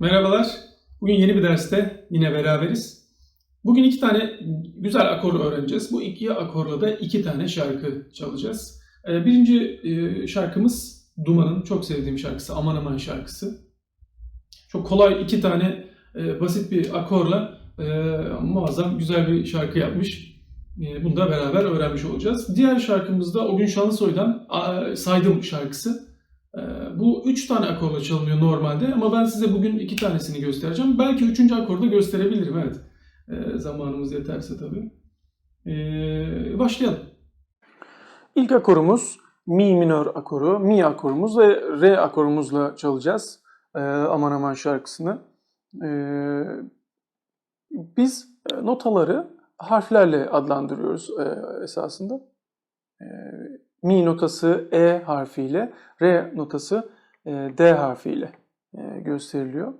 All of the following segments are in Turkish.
Merhabalar. Bugün yeni bir derste yine beraberiz. Bugün iki tane güzel akor öğreneceğiz. Bu iki akorla da iki tane şarkı çalacağız. Ee, Birinci e, şarkımız Duman'ın çok sevdiğim şarkısı Aman Aman şarkısı. Çok kolay iki tane e, basit bir akorla e, muazzam güzel bir şarkı yapmış. Bunu da beraber öğrenmiş olacağız. Diğer şarkımız da O Gün Şanlısoy'dan Saydım şarkısı. Ee, Bu üç tane akorla çalınıyor normalde ama ben size bugün iki tanesini göstereceğim. Belki üçüncü akorda gösterebilirim evet. Ee, zamanımız yeterse tabii. Ee, başlayalım. İlk akorumuz Mi minör akoru, Mi akorumuz ve Re akorumuzla çalacağız Aman Aman şarkısını. Biz e, notaları harflerle adlandırıyoruz e, esasında. Mi notası E harfiyle, Re notası e, D harfiyle e, gösteriliyor.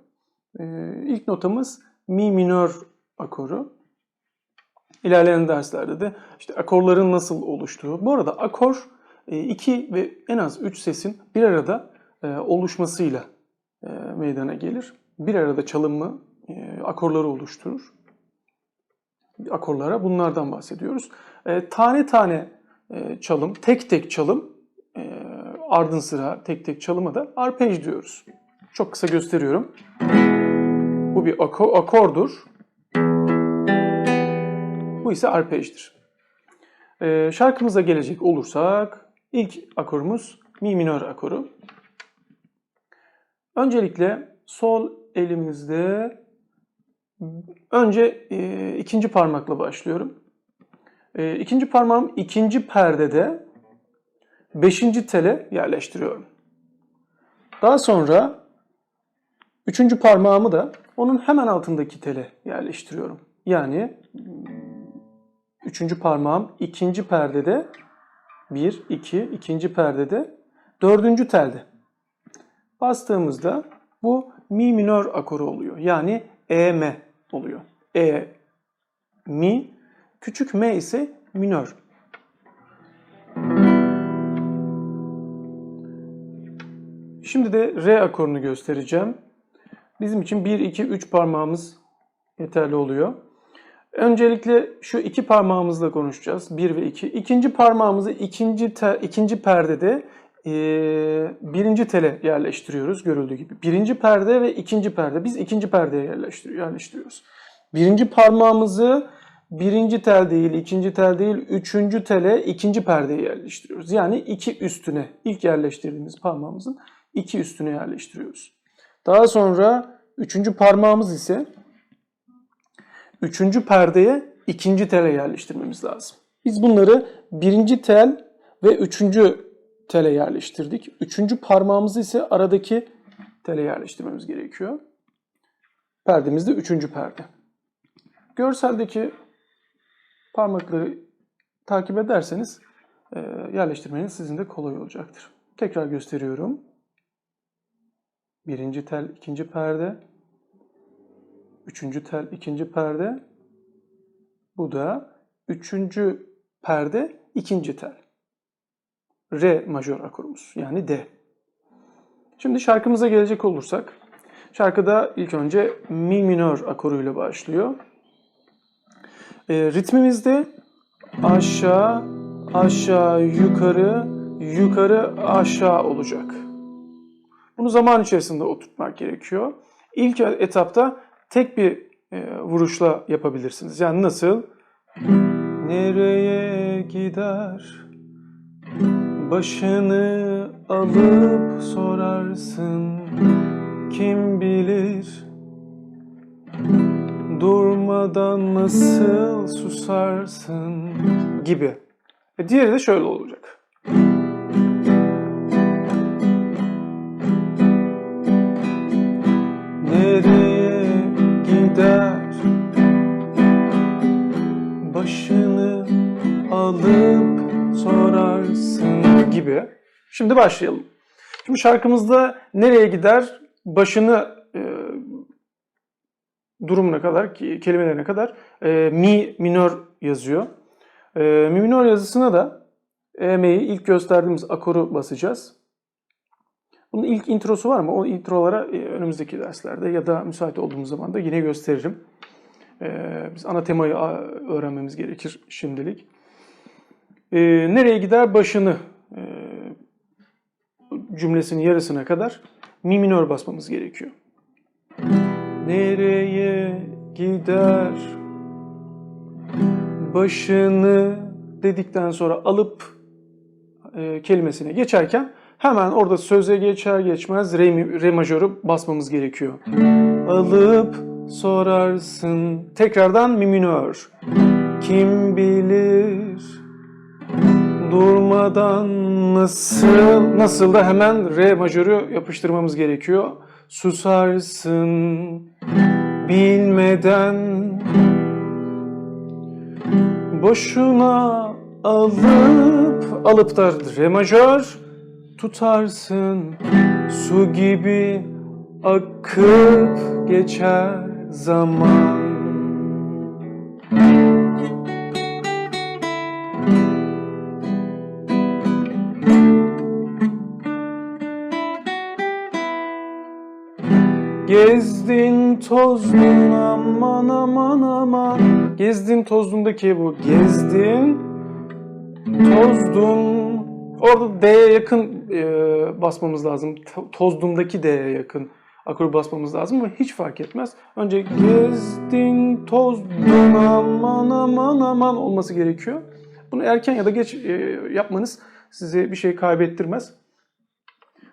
E, İlk notamız Mi minör akoru. İlerleyen derslerde de işte akorların nasıl oluştuğu. Bu arada akor iki ve en az üç sesin bir arada oluşmasıyla meydana gelir. Bir arada çalınma akorları oluşturur. Akorlara bunlardan bahsediyoruz. Tane tane çalım, tek tek çalım, e, ardın sıra tek tek çalıma da arpej diyoruz. Çok kısa gösteriyorum. Bu bir ako- akordur. Bu ise arpejdir. E, şarkımıza gelecek olursak ilk akorumuz mi minör akoru. Öncelikle sol elimizde önce e, ikinci parmakla başlıyorum. E, ikinci parmağım ikinci perdede beşinci tele yerleştiriyorum. Daha sonra üçüncü parmağımı da onun hemen altındaki tele yerleştiriyorum. Yani üçüncü parmağım ikinci perdede bir, iki, ikinci perdede dördüncü telde. Bastığımızda bu mi minör akoru oluyor. Yani E-M oluyor. E, mi, küçük m ise minör. Şimdi de re akorunu göstereceğim. Bizim için 1, 2, 3 parmağımız yeterli oluyor. Öncelikle şu iki parmağımızla konuşacağız. 1 ve 2. İkinci parmağımızı ikinci, te, ikinci perdede e, birinci tele yerleştiriyoruz görüldüğü gibi. Birinci perde ve ikinci perde. Biz ikinci perdeye yerleştir yerleştiriyoruz. Birinci parmağımızı birinci tel değil, ikinci tel değil, üçüncü tele ikinci perdeye yerleştiriyoruz. Yani iki üstüne, ilk yerleştirdiğimiz parmağımızın iki üstüne yerleştiriyoruz. Daha sonra üçüncü parmağımız ise üçüncü perdeye ikinci tele yerleştirmemiz lazım. Biz bunları birinci tel ve üçüncü tele yerleştirdik. Üçüncü parmağımızı ise aradaki tele yerleştirmemiz gerekiyor. Perdemiz de üçüncü perde. Görseldeki parmakları takip ederseniz e, yerleştirmeniz sizin de kolay olacaktır. Tekrar gösteriyorum. Birinci tel, ikinci perde. Üçüncü tel, ikinci perde. Bu da üçüncü perde, ikinci tel. Re majör akorumuz yani D. Şimdi şarkımıza gelecek olursak, şarkıda ilk önce mi minör akoruyla başlıyor. E, ritmimizde aşağı, aşağı, yukarı, yukarı, aşağı olacak. Bunu zaman içerisinde oturtmak gerekiyor. İlk etapta tek bir e, vuruşla yapabilirsiniz. Yani nasıl? Nereye gider? Başını alıp sorarsın. Kim bilir? Durmadan nasıl susarsın gibi. Ve diğeri de şöyle olacak. Nereye gider? Başını alıp sorarsın gibi. Şimdi başlayalım. Şimdi şarkımızda nereye gider? Başını e, durumuna kadar, kelimelerine kadar e, mi minör yazıyor. E, mi minör yazısına da EM'yi ilk gösterdiğimiz akoru basacağız. Bunun ilk introsu var ama o introlara e, önümüzdeki derslerde ya da müsait olduğumuz zaman da yine gösteririm. Ee, biz ana temayı öğrenmemiz gerekir şimdilik. Ee, nereye gider başını e, cümlesinin yarısına kadar mi minör basmamız gerekiyor. Nereye gider başını dedikten sonra alıp e, kelimesine geçerken hemen orada söze geçer geçmez re, re majörü basmamız gerekiyor. Alıp sorarsın tekrardan mi minör. Kim bilir durmadan nasıl nasıl da hemen re majörü yapıştırmamız gerekiyor. Susarsın bilmeden boşuna alıp alıp da re majör tutarsın su gibi akıp geçer zaman. Gezdin tozdun aman aman aman Gezdin tozdundaki bu gezdin tozdun Orada D'ye yakın e, basmamız lazım. To- Tozdundaki D'ye yakın akor basmamız lazım ama hiç fark etmez. Önce gezdin tozdun aman aman aman olması gerekiyor. Bunu erken ya da geç e, yapmanız size bir şey kaybettirmez.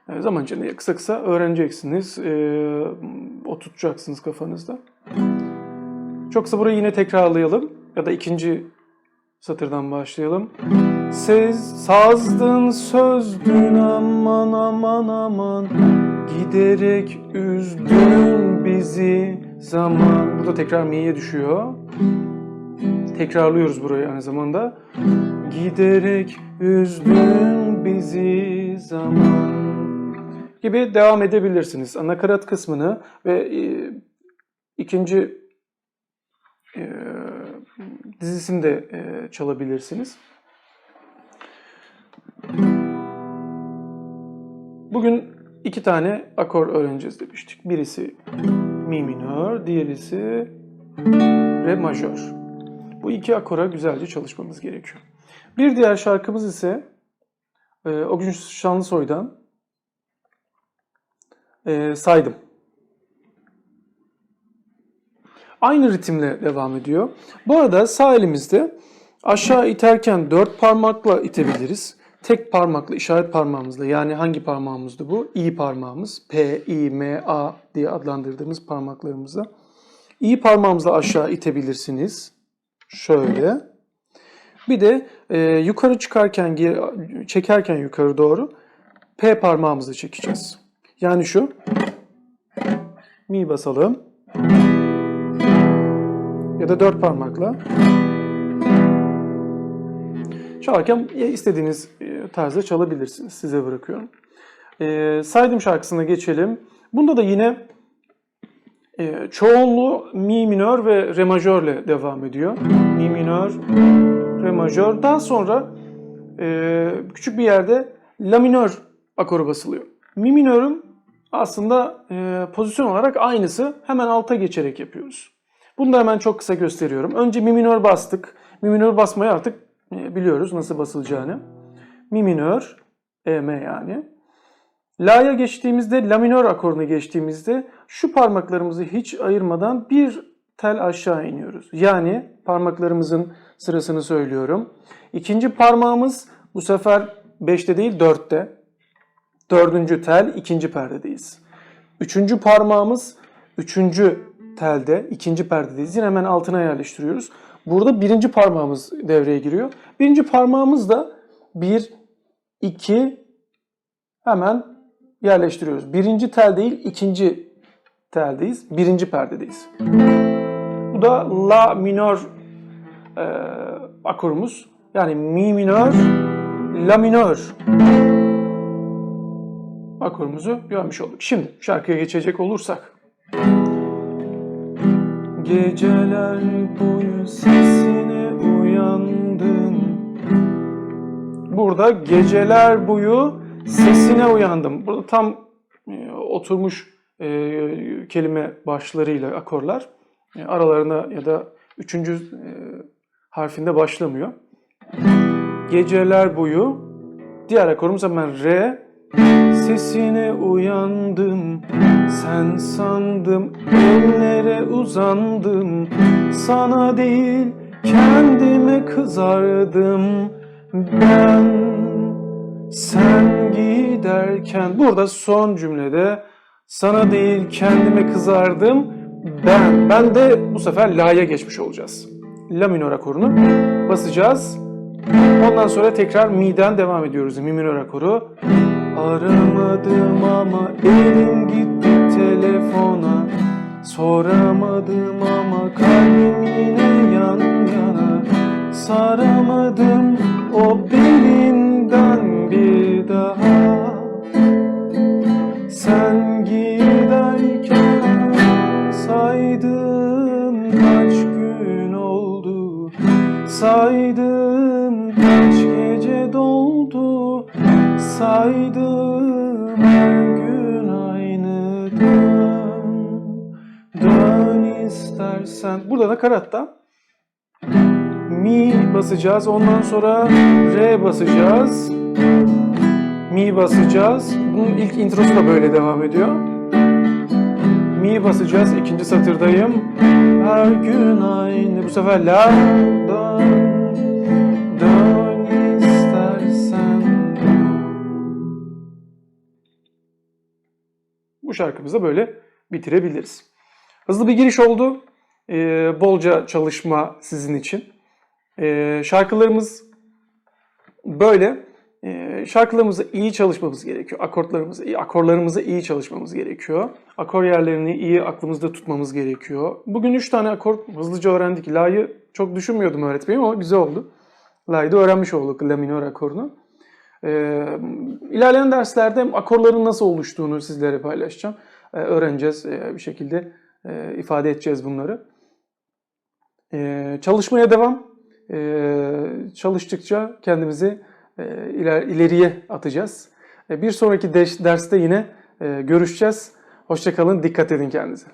E, zaman içinde kısa kısa öğreneceksiniz, e, oturtacaksınız kafanızda. Çok kısa burayı yine tekrarlayalım ya da ikinci satırdan başlayalım. Siz sazdın sözdün aman aman aman Giderek üzdün bizi zaman Burada tekrar mi'ye düşüyor. Tekrarlıyoruz burayı aynı zamanda. Giderek üzdün bizi zaman gibi devam edebilirsiniz. Nakarat kısmını ve e, ikinci e, dizisini de e, çalabilirsiniz. Bugün iki tane akor öğreneceğiz demiştik. Birisi mi minör, diğerisi re majör. Bu iki akora güzelce çalışmamız gerekiyor. Bir diğer şarkımız ise e, o gün Şanlısoy'dan e, saydım. Aynı ritimle devam ediyor. Bu arada sağ elimizde aşağı iterken dört parmakla itebiliriz. Tek parmakla, işaret parmağımızla yani hangi parmağımızdı bu? İ parmağımız. P, I, M, A diye adlandırdığımız parmaklarımızla. İ parmağımızla aşağı itebilirsiniz. Şöyle. Bir de e, yukarı çıkarken, çekerken yukarı doğru P parmağımızla çekeceğiz. Yani şu. Mi basalım. Ya da dört parmakla. Çalarken istediğiniz e, tarzda çalabilirsiniz. Size bırakıyorum. E, saydım şarkısına geçelim. Bunda da yine e, çoğunluğu mi minör ve re majörle devam ediyor. Mi minör, re majör. Daha sonra e, küçük bir yerde la minör akoru basılıyor. Mi minörün aslında e, pozisyon olarak aynısı. Hemen alta geçerek yapıyoruz. Bunu da hemen çok kısa gösteriyorum. Önce mi minör bastık. Mi minör basmayı artık e, biliyoruz nasıl basılacağını. Mi minör, EM yani. La'ya geçtiğimizde, la minör akoruna geçtiğimizde şu parmaklarımızı hiç ayırmadan bir tel aşağı iniyoruz. Yani parmaklarımızın sırasını söylüyorum. İkinci parmağımız bu sefer 5'te değil 4'te. Dördüncü tel ikinci perdedeyiz. Üçüncü parmağımız üçüncü telde ikinci perdedeyiz. Yine hemen altına yerleştiriyoruz. Burada birinci parmağımız devreye giriyor. Birinci parmağımız da bir, iki hemen yerleştiriyoruz. Birinci tel değil ikinci teldeyiz. Birinci perdedeyiz. Bu da la minör e, akorumuz. Yani mi minör, la minör akorumuzu görmüş olduk. Şimdi şarkıya geçecek olursak. Geceler boyu sesine uyandım. Burada geceler boyu sesine uyandım. Burada tam e, oturmuş e, kelime başlarıyla akorlar e, aralarına ya da üçüncü e, harfinde başlamıyor. Geceler boyu diğer akorumuz hemen re Sesine uyandım, sen sandım, ellere uzandım. Sana değil, kendime kızardım ben. Sen giderken, burada son cümlede sana değil kendime kızardım ben. Ben de bu sefer la'ya geçmiş olacağız. La minör akorunu basacağız. Ondan sonra tekrar mi'den devam ediyoruz. Mi minör akoru. Aramadım ama elim gitti telefona. Soramadım ama kalbim yine yan yana. Saramadım o belinden bir daha Burada nakaratta Mi basacağız ondan sonra Re basacağız Mi basacağız Bunun ilk introsu da böyle devam ediyor Mi basacağız ikinci satırdayım Her gün aynı bu sefer La Dön istersen. Bu şarkımızı da böyle bitirebiliriz. Hızlı bir giriş oldu. Ee, bolca çalışma sizin için. Ee, şarkılarımız böyle. Ee, şarkılarımızı iyi çalışmamız gerekiyor. Akortlarımızı, akorlarımızı iyi çalışmamız gerekiyor. Akor yerlerini iyi aklımızda tutmamız gerekiyor. Bugün 3 tane akor hızlıca öğrendik. La'yı çok düşünmüyordum öğretmenim ama güzel oldu. La'yı da öğrenmiş olduk La minör akorunu. Ee, ilerleyen derslerde akorların nasıl oluştuğunu sizlere paylaşacağım. Ee, öğreneceğiz e, bir şekilde e, ifade edeceğiz bunları. Ee, çalışmaya devam. Ee, çalıştıkça kendimizi e, iler, ileriye atacağız. E, bir sonraki de- derste yine e, görüşeceğiz. Hoşçakalın, dikkat edin kendinize.